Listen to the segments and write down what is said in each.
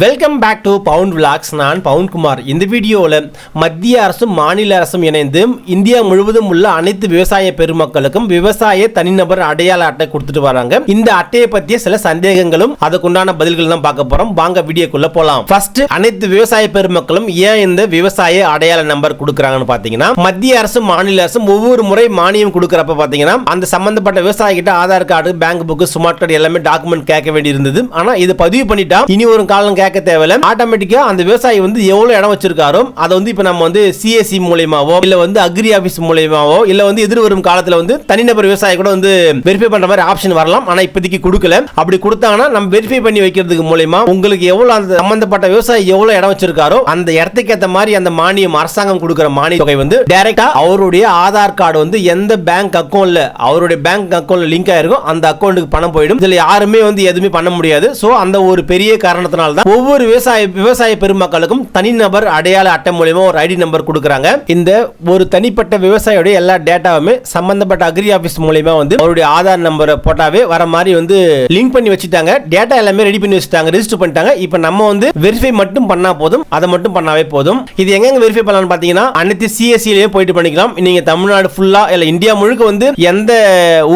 Welcome back to Poun vlogs நான் பவுன் குமார் இந்த வீடியோவில் மத்திய அரசும் மாநில அரசும் இணைந்து இந்தியா முழுவதும் உள்ள அனைத்து விவசாய பெருமக்களுக்கும் விவசாய தனிநபர் அடையாள அட்டை கொடுத்துட்டு வராங்க. இந்த அட்டையை பற்றிய சில சந்தேகங்களும் அதுக்குண்டான பதில்கள் தான் பார்க்க போறோம். வாங்க வீடியோக்குள்ள போகலாம் ஃபர்ஸ்ட் அனைத்து விவசாய பெருமக்களும் ஏன் இந்த விவசாய அடையாள நம்பர் கொடுக்குறாங்கன்னு பார்த்தீங்கன்னா மத்திய அரசும் மாநில அரசும் ஒவ்வொரு முறை மானியம் கொடுக்குறப்ப பார்த்தீங்கன்னா அந்த சம்பந்தப்பட்ட விவசாயிகிட்ட Aadhaar card bank book smart card எல்லாமே டாக்குமெண்ட் கேட்க வேண்டி இருந்தது இதை பதிவு பண்ணிட்டா இனி ஒரு காலம் கேட்க தேவையில்ல. ஆட்டோமேட்டிக்கா அந்த விவசாயி வந்து எவ்வளவு இடம் வச்சிருக்காரோ அதை வந்து இப்ப நம்ம வந்து சிஎஸ்சி மூலியமாவோ இல்ல வந்து அக்ரி ஆபீஸ் மூலியமாவோ இல்ல வந்து எதிர்வரும் காலத்துல வந்து தனிநபர் விவசாயி கூட வந்து வெரிஃபை பண்ற மாதிரி ஆப்ஷன் வரலாம். ஆனா இப்போதைக்கு கொடுக்கல. அப்படி கொடுத்தாங்கன்னா நம்ம வெரிஃபை பண்ணி வைக்கிறதுக்கு மூலியமா உங்களுக்கு எவ்வளவு அந்த சம்பந்தப்பட்ட விவசாயி எவ்வளவு இடம் வச்சிருக்காரோ அந்த இடத்துக்கு ஏத்த மாதிரி அந்த மானியம் அரசாங்கம் கொடுக்குற மானிய தொகை வந்து டைரக்டா அவருடைய ஆதார் கார்டு வந்து எந்த பேங்க் அக்கௌண்ட்ல அவருடைய பேங்க் அக்கௌண்ட்ல லிங்க் ஆயிருக்கும் அந்த அக்கௌண்ட்டுக்கு பணம் போயிடும். இதுல யாருமே வந்து எதுவுமே பண்ண முடியாது. சோ அந்த ஒரு பெரிய காரணத்தினால தான் ஒவ்வொரு விவசாய விவசாய பெருமக்களுக்கும் தனிநபர் அடையாள அட்டை மூலயமா ஒரு ஐடி நம்பர் கொடுக்குறாங்க. இந்த ஒரு தனிப்பட்ட விவசாயியோட எல்லா டேட்டாவுமே சம்பந்தப்பட்ட அக்ரி ஆஃபீஸ் மூலயமா வந்து அவருடைய ஆதார் நம்பரை போட்டாவே வர மாதிரி வந்து லிங்க் பண்ணி வச்சுட்டாங்க. டேட்டா எல்லாமே ரெடி பண்ணி வச்சுட்டாங்க ரெஜிஸ்டர் பண்ணிட்டாங்க. இப்போ நம்ம வந்து வெரிஃபை மட்டும் பண்ணா போதும் அதை மட்டும் பண்ணாவே போதும். இது எங்கெங்க வெரிஃபை பண்ணலாம்னு பார்த்தீங்கன்னா அனைத்து சிஎஸ்சிலேயே போயிட்டு பண்ணிக்கலாம். நீங்க தமிழ்நாடு ஃபுல்லா இல்ல இந்தியா முழுக்க வந்து எந்த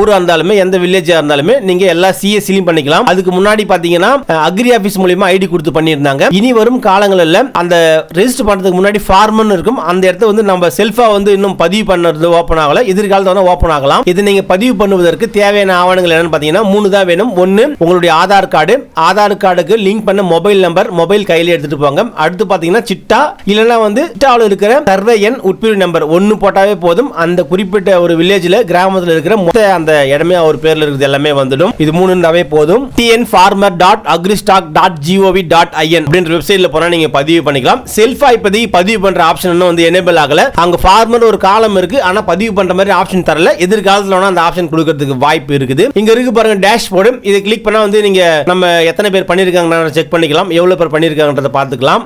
ஊரா இருந்தாலுமே எந்த வில்லேஜா இருந்தாலுமே நீங்க எல்லா சிஎஸ்சிலையும் பண்ணிக்கலாம். அதுக்கு முன்னாடி பாத்தீங்கன்னா அக்ரி ஆஃபீஸ் மூலயமா ஐடி கொடுத்து பண்ணியிருந்தாங்க. இனி வரும் காலங்களில் அந்த ரெஜிஸ்டர் பண்ணுறதுக்கு முன்னாடி ஃபார்ம்னு இருக்கும். அந்த இடத்த வந்து நம்ம செல்ஃபாக வந்து இன்னும் பதிவு பண்ணுறது ஓப்பன் ஆகல. எதிர்காலத்தில் வந்து ஓப்பன் ஆகலாம். இது நீங்க பதிவு பண்ணுவதற்கு தேவையான ஆவணங்கள் என்னன்னு பார்த்தீங்கன்னா மூணு தான் வேணும். ஒன்னு உங்களுடைய ஆதார் கார்டு. ஆதார் கார்டுக்கு லிங்க் பண்ண மொபைல் நம்பர் மொபைல் கையில் எடுத்துட்டு போங்க. அடுத்து பார்த்தீங்கன்னா சிட்டா. இல்லைன்னா வந்து சிட்டாவில் இருக்கிற சர்வே எண் உட்பிரிவு நம்பர் ஒன்னு போட்டாவே போதும். அந்த குறிப்பிட்ட ஒரு வில்லேஜில் கிராமத்தில் இருக்கிற மொத்த அந்த இடமே அவர் பேரில் இருக்கிறது எல்லாமே வந்துடும். இது மூணு இருந்தாவே போதும். TN farmer dot Agristack dot GOV dot IN அப்படின்ற வெப்சைட்ல போனா நீங்க பதிவு பண்ணிக்கலாம். செல்ஃபா இப்போதைக்கு பதிவு பண்ற ஆப்ஷன் இன்னும் வந்து எனேபிள் ஆகல. அங்க ஃபார்மர் ஒரு காலம் இருக்கு. ஆனா பதிவு பண்ற மாதிரி ஆப்ஷன் தரல. எதிர்காலத்துல வேணா அந்த ஆப்ஷன் கொடுக்கறதுக்கு வாய்ப்பு இருக்குது. இங்க இருக்கு பாருங்க டேஷ் போர்டு இதை கிளிக் பண்ணா வந்து நீங்க நம்ம எத்தனை பேர் பண்ணிருக்காங்க செக் பண்ணிக்கலாம். எவ்வளவு பேர் பண்ணிருக்காங்கன்றத பார்த்துக்கலாம்.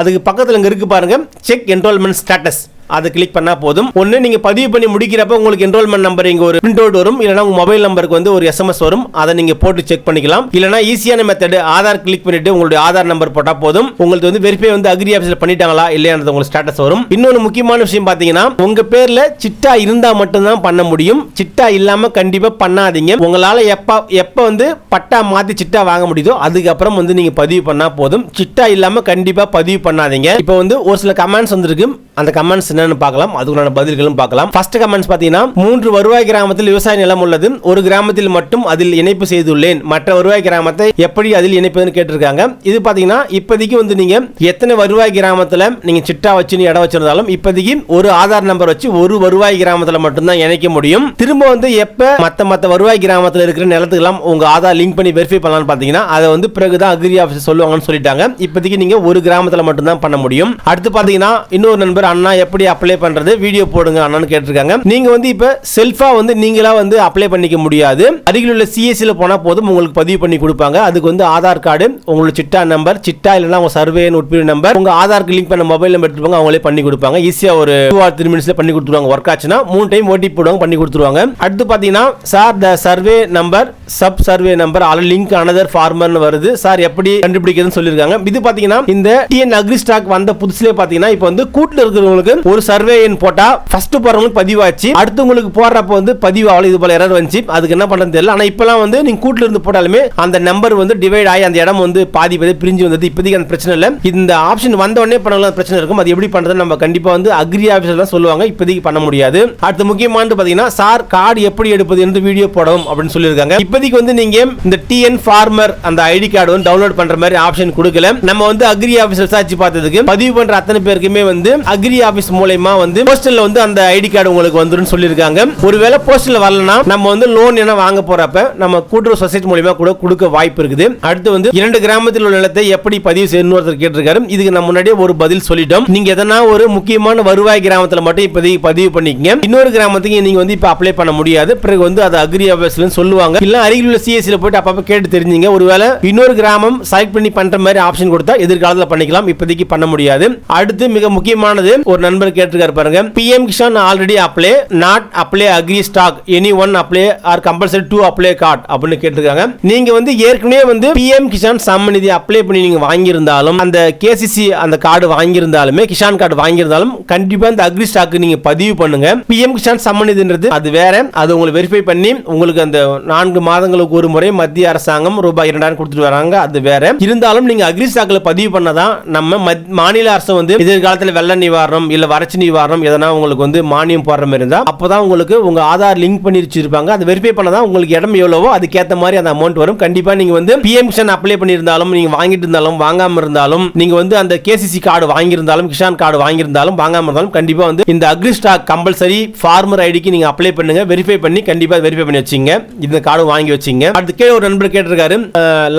அதுக்கு பக்கத்தில் இங்கே இருக்கு பாருங்க. செக் என்ரோல்மெண்ட் ஸ்டேட்டஸ் அதை கிளிக் பண்ணா போதும். ஒன்று நீங்க பதிவு பண்ணி முடிக்கிறப்ப உங்களுக்கு என்ரோல்மெண்ட் நம்பர் இங்க ஒரு பிரிண்ட் அவுட் வரும். இல்லைனா உங்க மொபைல் நம்பருக்கு வந்து ஒரு எஸ்எம்எஸ் வரும். அதை நீங்க போட்டு செக் பண்ணிக்கலாம். இல்லைனா ஈஸியான மெத்தட் ஆதார் கிளிக் பண்ணிட்டு உங்களுடைய ஆதார் நம்பர் போட்டா போதும். உங்களுக்கு வந்து வெரிஃபை வந்து அக்ரி ஆஃபீஸில் பண்ணிட்டாங்களா இல்லையான்றது உங்களுக்கு ஸ்டேட்டஸ் வரும். இன்னொன்று முக்கியமான விஷயம் பார்த்தீங்கன்னா உங்க பேர்ல சிட்டா இருந்தா மட்டும்தான் பண்ண முடியும். சிட்டா இல்லாம கண்டிப்பா பண்ணாதீங்க. உங்களால எப்ப எப்ப வந்து பட்டா மாத்தி சிட்டா வாங்க முடியுதோ அதுக்கப்புறம் வந்து நீங்க பதிவு பண்ணா போதும். சிட்டா இல்லாம கண்டிப்பா பதிவு பண்ணாதீங்க. இப்போ வந்து ஒரு சில கமெண்ட்ஸ் வந்திருக்கு. அந்த கமெண்ட்ஸ் என்னன்னு பார்க்கலாம். அதுக்குள்ளான பதில்களும் பார்க்கலாம். ஃபர்ஸ்ட் கமெண்ட்ஸ் பார்த்தீங்கன்னா மூன்று வருவாய் கிராமத்தில் விவசாய நிலம் உள்ளது. ஒரு கிராமத்தில் மட்டும் அதில் இணைப்பு செய்துள்ளேன். மற்ற வருவாய் கிராமத்தை எப்படி அதில் இணைப்பதுன்னு கேட்டிருக்காங்க. இது பார்த்தீங்கன்னா இப்போதைக்கு வந்து நீங்கள் எத்தனை வருவாய் கிராமத்தில் நீங்கள் சிட்டா வச்சு இடம் வச்சிருந்தாலும் இப்போதைக்கு ஒரு ஆதார் நம்பர் வச்சு ஒரு வருவாய் கிராமத்தில் மட்டும்தான் இணைக்க முடியும். திரும்ப வந்து எப்போ மற்ற மற்ற வருவாய் கிராமத்தில் இருக்கிற நிலத்துக்கெல்லாம் உங்கள் ஆதார் லிங்க் பண்ணி வெரிஃபை பண்ணலாம்னு பார்த்தீங்கன்னா அதை வந்து பிறகுதான் அக்ரி ஆஃபீஸ் சொல்லுவாங்கன்னு சொல்லிட்டாங்க. இப்போதைக்கு நீங்கள் ஒரு கிராமத்தில் மட்டும்தான் பண்ண முடியும். அடுத்து பார்த்தீங்கன்னா இன்னொரு நண்பர் அண்ணா எப்படி அப்ளை பண்றது? வீடியோ போடுங்க அண்ணான்னு கேட்டிருக்காங்க. நீங்க வந்து இப்ப செல்ஃபா வந்து நீங்களா வந்து அப்ளை பண்ணிக்க முடியாது. அருகில் உள்ள சிஎஸ்சியில் போனால் போதும் உங்களுக்கு பதிவு பண்ணி கொடுப்பாங்க. அதுக்கு வந்து ஆதார் கார்டு உங்களோட சிட்டா நம்பர் சிட்டா இல்லைன்னா உங்க சர்வே உட்பிரிவு நம்பர் உங்க ஆதாருக்கு லிங்க் பண்ண மொபைல் நம்பர் எடுத்துப்பாங்க அவங்களே பண்ணி கொடுப்பாங்க. ஈஸியா ஒரு டூ ஆர் த்ரீ மினிட்ஸ்ல பண்ணி கொடுத்துருவாங்க. ஒர்க் ஆச்சுன்னா மூணு டைம் ஓட்டி போடுவாங்க பண்ணி கொடுத்துருவாங்க. அடுத்து பாத்தீங்கன்னா sir the survey number sub survey number all link another ஃபார்மர்னு வருது. சார் எப்படி கண்டுபிடிக்கிறதுன்னு சொல்லியிருக்காங்க. இது பாத்தீங்கன்னா இந்த டிஎன் அக்ரி ஸ்டாக் வந்த புதுசுலேயே பாத்தீங்கன்னா இப்போ வந்து கூட்டில் இருக்கிறவங்களுக்கு ஒரு சர்வே எண் போட்டா ஃபர்ஸ்ட் போறவங்களுக்கு பதிவாச்சு. அடுத்தவங்களுக்கு போடுறப்ப வந்து பதிவாகல இது போல எரர் வந்துச்சு. அதுக்கு என்ன பண்றது தெரியல. ஆனா இப்பெல்லாம் வந்து நீங்க கூட்டில் இருந்து போட்டாலுமே அந்த நம்பர் வந்து டிவைட் ஆகி அந்த இடம் வந்து பாதி பாதி பிரிஞ்சு வந்தது. இப்போதைக்கு அந்த பிரச்சனை இல்லை. இந்த ஆப்ஷன் வந்த உடனே பண்ணலாம் பிரச்சனை இருக்கும். அது எப்படி பண்றது நம்ம கண்டிப்பா வந்து அக்ரி ஆஃபீஸர் தான் சொல்லுவாங்க. இப்போதைக்கு பண்ண முடியாது. அடுத்து முக்கியமானது பாத்தீங்கன்னா சார் கார்டு எப்படி எடுப்பது என்று வீடியோ போடவும் அப்படின்னு சொல்லியிருக்காங்க. இப்போதைக்கு வந்து நீங்க இந்த டிஎன் ஃபார்மர் அந்த ஐடி கார்டு வந்து டவுன்லோட் பண்ற மாதிரி ஆப்ஷன் கொடுக்கல. நம்ம வந்து அக்ரி ஆஃபீஸ் விசாரிச்சு பார்த்ததுக்கு பதிவு பண்ற அத்தனை பேருக்குமே வந்து அக்ரி ஆஃபீஸ் மூலயமா வந்து போஸ்டல்ல வந்து அந்த ஐடி கார்டு உங்களுக்கு வந்துடும் சொல்லியிருக்காங்க. ஒருவேளை போஸ்டல்ல வரலனா நம்ம வந்து லோன் என்ன வாங்க போறப்ப நம்ம கூட்டுறவு சொசைட்டி மூலயமா கூட கொடுக்க வாய்ப்பு இருக்குது. அடுத்து வந்து இரண்டு கிராமத்தில் உள்ள நிலத்தை எப்படி பதிவு செய்யணும் ஒருத்தர் கேட்டிருக்காரு. இதுக்கு நம்ம முன்னாடியே ஒரு பதில் சொல்லிட்டோம். நீங்க எதனா ஒரு முக்கியமான வருவாய் கிராமத்தில் மட்டும் இப்போதைக்கு பதிவு பண்ணிக்கங்க. இன்னொரு கிராமத்துக்கு நீங்க வந்து இப்போ அப்ளை பண்ண முடியாது. பிறகு வந்து அது அக்ரி ஆஃபீஸ்ல சொல்லுவாங்க. இல்ல அருகில் உள்ள சிஎஸ்சில போயிட்டு அப்பப்போ கேட்டு தெரிஞ்சுங்க. ஒருவேளை இன்னொரு கிராமம் செலக்ட் பண்ணி பண்ற மாதிரி ஆப்ஷன் கொடுத்தா எதிர்காலத்தில் பண்ணிக்கலாம். இப்போதைக்கு பண்ண முடியாது. அடுத்து மிக முக்கியமானது ரெண்டாவது ஒரு நண்பர் கேட்டிருக்காரு பாருங்க. PM Kisan already apply not apply agri stack any one apply or compulsory to apply card அப்படின்னு கேட்டிருக்காங்க. நீங்க வந்து ஏற்கனவே வந்து பிஎம் கிஷான் சம்ம நிதி அப்ளை பண்ணி நீங்க வாங்கியிருந்தாலும் அந்த கேசிசி அந்த கார்டு வாங்கியிருந்தாலுமே கிஷான் கார்டு வாங்கியிருந்தாலும் கண்டிப்பா இந்த அக்ரி ஸ்டாக் நீங்க பதிவு பண்ணுங்க. பிஎம் கிஷான் சம்மநிதின்றது அது வேற. அது உங்களுக்கு வெரிஃபை பண்ணி உங்களுக்கு அந்த நான்கு மாதங்களுக்கு ஒரு முறை மத்திய அரசாங்கம் ரூபாய் இரண்டாயிரம் கொடுத்துட்டு வராங்க. அது வேற. இருந்தாலும் நீங்க அக்ரி ஸ்டாக்ல பதிவு பண்ணதான் நம்ம மாநில அரசு வந்து எதிர்காலத்தில் வெள்ள நிவாரணம் இல்ல வறட்சி நிவாரணம் எதனா உங்களுக்கு வந்து மானியம் போடுற மாதிரி இருந்தா அப்பதான் உங்களுக்கு உங்க ஆதார் லிங்க் பண்ணி வச்சிருப்பாங்க அதை வெரிஃபை பண்ணதான் உங்களுக்கு இடம் எவ்வளவோ அதுக்கேற்ற மாதிரி அந்த அமௌண்ட் வரும். கண்டிப்பாக நீங்க வந்து பிஎம் கிஷான் அப்ளை பண்ணியிருந்தாலும் நீங்க வாங்கிட்டு இருந்தாலும் வாங்காம இருந்தாலும் நீங்க வந்து அந்த கேசிசி கார்டு வாங்கியிருந்தாலும் கிஷான் கார்டு வாங்கியிருந்தாலும் வாங்காம இருந்தாலும் கண்டிப்பா வந்து இந்த அக்ரி ஸ்டாக் கம்பல்சரி ஃபார்மர் ஐடிக்கு நீங்க அப்ளை பண்ணுங்க. வெரிஃபை பண்ணி கண்டிப்பா வெரிஃபை பண்ணி வச்சிங்க. இந்த கார்டு வாங்கி வச்சிங்க. அடுத்து கீழே ஒரு நண்பர் கேட்டிருக்காரு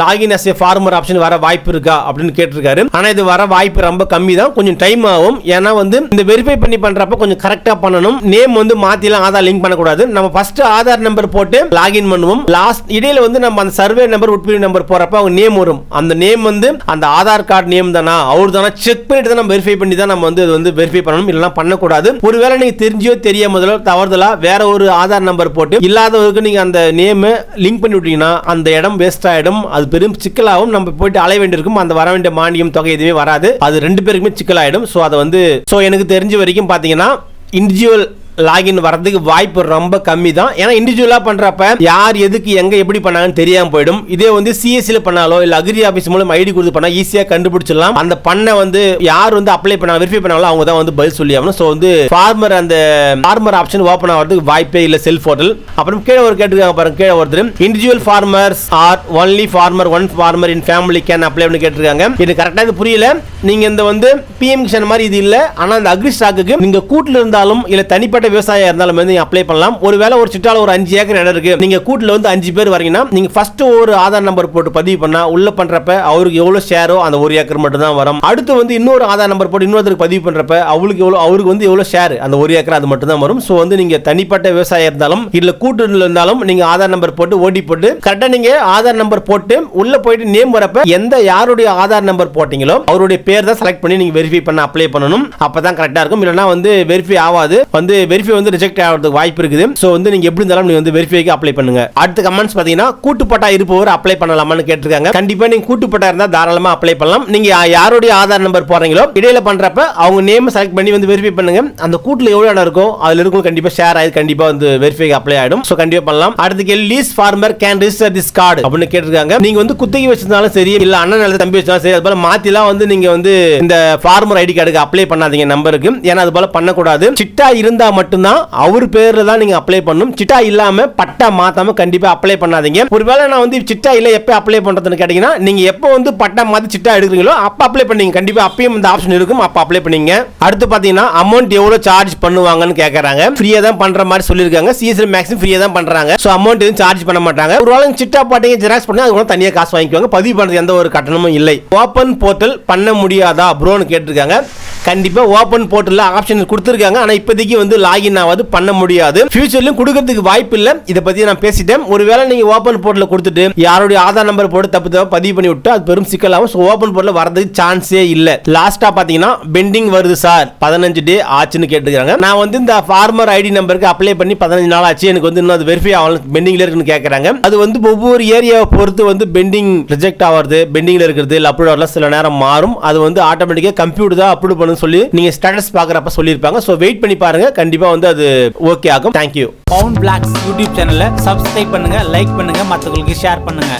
login as a farmer option வர வாய்ப்பு இருக்கா அப்படின்னு கேட்டிருக்காரு. ஆனால் இது வர வாய்ப்பு ரொம்ப கம்மி தான் கொஞ்சம் டைம் ஆகும். ஏன்னா வந்து இந்த வெரிஃபை பண்ணி பண்ணுறப்ப கொஞ்சம் கரெக்டாக பண்ணணும். நேம் வந்து மாற்றிலாம் ஆதார் லிங்க் பண்ணக்கூடாது. நம்ம ஃபர்ஸ்ட் ஆதார் நம்பர் போட்டு லாகின் பண்ணுவோம். லாஸ்ட் இடையில வந்து நம்ம அந்த சர்வே நம்பர் உட்பிரிவு நம்பர் போகிறப்ப அவங்க நேம் வரும். அந்த நேம் வந்து அந்த ஆதார் கார்டு நேம் தானா? அவர் தானா செக் பண்ணிட்டு தான் நம்ம வெரிஃபை பண்ணி தான் நம்ம வந்து அது வந்து வெரிஃபை பண்ணணும். இல்லைன்னா பண்ணக்கூடாது. ஒருவேளை தெரிஞ்சியோ தெரிஞ்சோ தெரியாமலோ தவறுதலாக வேற ஒரு ஆதார் நம்பர் போட்டு இல்லாதவருக்கு நீங்கள் அந்த நேம் லிங்க் பண்ணி விட்டீங்கன்னா அந்த இடம் வேஸ்ட் ஆகிடும் அது பெரும் சிக்கலாகவும் நம்ம போயிட்டு அலைய வேண்டியிருக்கும். அந்த வர வேண்டிய மானியம் தொகை எதுவுமே வராது. அது ரெண்டு பேருக்குமே சிக்கலாயிடும். ஸோ அதை வந்து ஸோ எனக்கு தெரிஞ்ச வரைக்கும் பார்த்தீங்கன்னா இண்டிவிஜுவல் லாகின் வரதுக்கு வாய்ப்பு ரொம்ப கம்மி தான் ஏன்னா இண்டிவிஜுவலாக பண்ணுறப்ப யார் எதுக்கு எங்கே எப்படி பண்ணாங்கன்னு தெரியாமல் போயிடும். இதே வந்து சிஎஸ்சியில் பண்ணாலோ இல்லை அக்ரி ஆஃபீஸ் மூலம் ஐடி கொடுத்து பண்ணால் ஈஸியாக கண்டுபிடிச்சிடலாம். அந்த பண்ண வந்து யார் வந்து அப்ளை பண்ணாங்க வெரிஃபை பண்ணாலும் அவங்க தான் வந்து பதில் சொல்லி ஆகணும். ஸோ வந்து ஃபார்மர் அந்த ஃபார்மர் ஆப்ஷன் ஓப்பன் ஆகிறதுக்கு வாய்ப்பே இல்லை செல்ஃப் ஹோட்டல் அப்புறம் கீழே ஒரு கேட்டுருக்காங்க பாருங்க கீழே ஒருத்தர். Individual farmers are only farmer one farmer in family can apply பண்ணி கேட்டிருக்காங்க. இது கரெக்டாக இது புரியல. நீங்கள் இந்த வந்து பிஎம் கிஷன் மாதிரி இது இல்லை. ஆனால் அந்த அக்ரி ஸ்டாக்குக்கு நீங்கள் கூட்டில் இருந்தாலும் இல்லை தனிப்பட்ட விவசாயம் இருந்தாலும் வந்து நீங்கள் அப்ளை பண்ணலாம். ஒருவேளை ஒரு சிட்டால ஒரு அஞ்சு ஏக்கர் இடம் இருக்கு. நீங்க கூட்டில் வந்து அஞ்சு பேர் வரீங்கன்னா நீங்க ஃபர்ஸ்ட் ஒரு ஆதார் நம்பர் போட்டு பதிவு பண்ணா உள்ள பண்றப்ப அவருக்கு எவ்வளவு ஷேரோ அந்த ஒரு ஏக்கர் மட்டும் தான் வரும். அடுத்து வந்து இன்னொரு ஆதார் நம்பர் போட்டு இன்னொருத்தருக்கு பதிவு பண்றப்ப அவளுக்கு எவ்வளவு அவருக்கு வந்து எவ்வளவு ஷேர் அந்த ஒரு ஏக்கர் அது மட்டும் தான் வரும். ஸோ வந்து நீங்க தனிப்பட்ட விவசாயம் இருந்தாலும் இல்ல கூட்டுல இருந்தாலும் நீங்க ஆதார் நம்பர் போட்டு ஓடி போட்டு கரெக்டா நீங்க ஆதார் நம்பர் போட்டு உள்ள போயிட்டு நேம் வரப்ப எந்த யாருடைய ஆதார் நம்பர் போட்டீங்களோ அவருடைய பேர் தான் செலக்ட் பண்ணி நீங்க வெரிஃபை பண்ண அப்ளை பண்ணணும். அப்பதான் கரெக்டா இருக்கும். இல்லைன்னா வந்து வெரிஃபை ஆகாது. வந்து வெரி வெரிஃபை வந்து ரிஜெக்ட் ஆகிறதுக்கு வாய்ப்பு இருக்குது. ஸோ வந்து நீங்கள் எப்படி இருந்தாலும் நீங்க வந்து வெரிஃபைக்கு அப்ளை பண்ணுங்க. அடுத்த கமெண்ட்ஸ் பாத்தீங்கன்னா கூட்டுப்பட்டா இருப்பவர் அப்ளை பண்ணலாமான்னு கேட்டிருக்காங்க. கண்டிப்பா நீங்க கூட்டுப்பட்டா இருந்தால் தாராளமா அப்ளை பண்ணலாம். நீங்க யாருடைய ஆதார் நம்பர் போறீங்களோ இடையில பண்றப்ப அவங்க நேம் செலக்ட் பண்ணி வந்து வெரிஃபை பண்ணுங்க. அந்த கூட்டுல எவ்வளவு இடம் இருக்கோ அதுல இருக்கும் கண்டிப்பா ஷேர் ஆகி கண்டிப்பா வந்து வெரிஃபைக்கு அப்ளை ஆகிடும் ஸோ கண்டிப்பாக பண்ணலாம். அடுத்த கேள்வி lease farmer can register this card அப்படின்னு கேட்டிருக்காங்க. நீங்க வந்து குத்தகை வச்சிருந்தாலும் சரி இல்ல அண்ணன் அல்லது தம்பி வச்சாலும் சரி அது போல மாத்திலாம் வந்து நீங்க வந்து இந்த ஃபார்மர் ஐடி கார்டுக்கு அப்ளை பண்ணாதீங்க நம்பருக்கு. ஏன்னா அது போல பண்ணக்கூடாது. சிட்டா இருந்தா மட்டும்தான் அவர் பேர்ல தான் நீங்க அப்ளை பண்ணணும். சிட்டா இல்லாமல் பட்டா மாற்றாமல் கண்டிப்பாக அப்ளை பண்ணாதீங்க. ஒருவேளை நான் வந்து சிட்டா இல்லை எப்போ அப்ளை பண்ணுறதுன்னு கேட்டீங்கன்னா நீங்கள் எப்போ வந்து பட்டா மாற்றி சிட்டா எடுக்கிறீங்களோ அப்போ அப்ளை பண்ணீங்க. கண்டிப்பாக அப்பயும் இந்த ஆப்ஷன் இருக்கும். அப்போ அப்ளை பண்ணீங்க. அடுத்து பார்த்தீங்கன்னா அமௌண்ட் எவ்வளோ சார்ஜ் பண்ணுவாங்கன்னு கேட்குறாங்க ஃப்ரீயா தான் பண்ணுற மாதிரி சொல்லிருக்காங்க சிஎஸ்எல் மேக்ஸிமம் ஃப்ரீயாக தான் பண்ணுறாங்க ஸோ அமௌண்ட் எதுவும் சார்ஜ் பண்ண மாட்டாங்க. ஒரு வேளை சிட்டா பாட்டிங்க ஜெராக்ஸ் பண்ணி அது கூட தனியாக காசு வாங்கிக்குவாங்க பதிவு பண்ணுறது எந்த ஒரு கட்டணமும் இல்லை. ஓப்பன் போர்ட்டல் பண்ண முடியாதா ப்ரோன்னு கேட்டிருக்காங்க. கண்டிப்பாக ஓப்பன் போர்ட்டலில் ஆப்ஷன் கொடுத்துருக்காங்க. ஆனால் இப்போதைக்கு வந்து லாகின் ஆகாது பண்ண முடியாது. ஃபியூச்சர்லயும் கொடுக்கறதுக்கு வாய்ப்பு இல்ல இதை பத்தி நான் பேசிட்டேன். ஒருவேளை நீங்க ஓப்பன் போர்ட்டல் கொடுத்துட்டு யாருடைய ஆதார் நம்பர் போட்டு தப்பு தப்பு பதிவு பண்ணி விட்டு அது பெரும் சிக்கலாகும் ஸோ ஓப்பன் போர்ட்டல் வரதுக்கு சான்ஸே இல்ல. லாஸ்டா பாத்தீங்கன்னா பெண்டிங் வருது சார் பதினஞ்சு டே ஆச்சுன்னு கேட்டுக்கிறாங்க நான் வந்து இந்த ஃபார்மர் ஐடி நம்பருக்கு அப்ளை பண்ணி பதினஞ்சு நாள் ஆச்சு. எனக்கு வந்து இன்னும் அது வெரிஃபை ஆகலாம் பெண்டிங்ல இருக்குன்னு கேட்கறாங்க அது வந்து ஒவ்வொரு ஏரியாவை பொறுத்து வந்து பெண்டிங் ரிஜெக்ட் ஆகிறது பெண்டிங்ல இருக்கிறது இல்லை அப்லோட் ஆகலாம் சில நேரம் மாறும். அது வந்து ஆட்டோமேட்டிக்காக கம்ப்யூட்டர் தான் அப்லோட் பண்ணு சொல்லி நீங்க ஸ்டேட்டஸ் பார்க்குறப்ப சொல்லியிருப்பாங்க. ஸோ வெயிட் பண்ணி பாருங்க. கண்டிப்பா வந்து அது ஓகே ஆகும். தேங்க்யூ பவுன் பிளாக்ஸ் யூடியூப் சேனலை சப்ஸ்கிரைப் பண்ணுங்க லைக் பண்ணுங்க மற்றவங்களுக்கு ஷேர் பண்ணுங்க.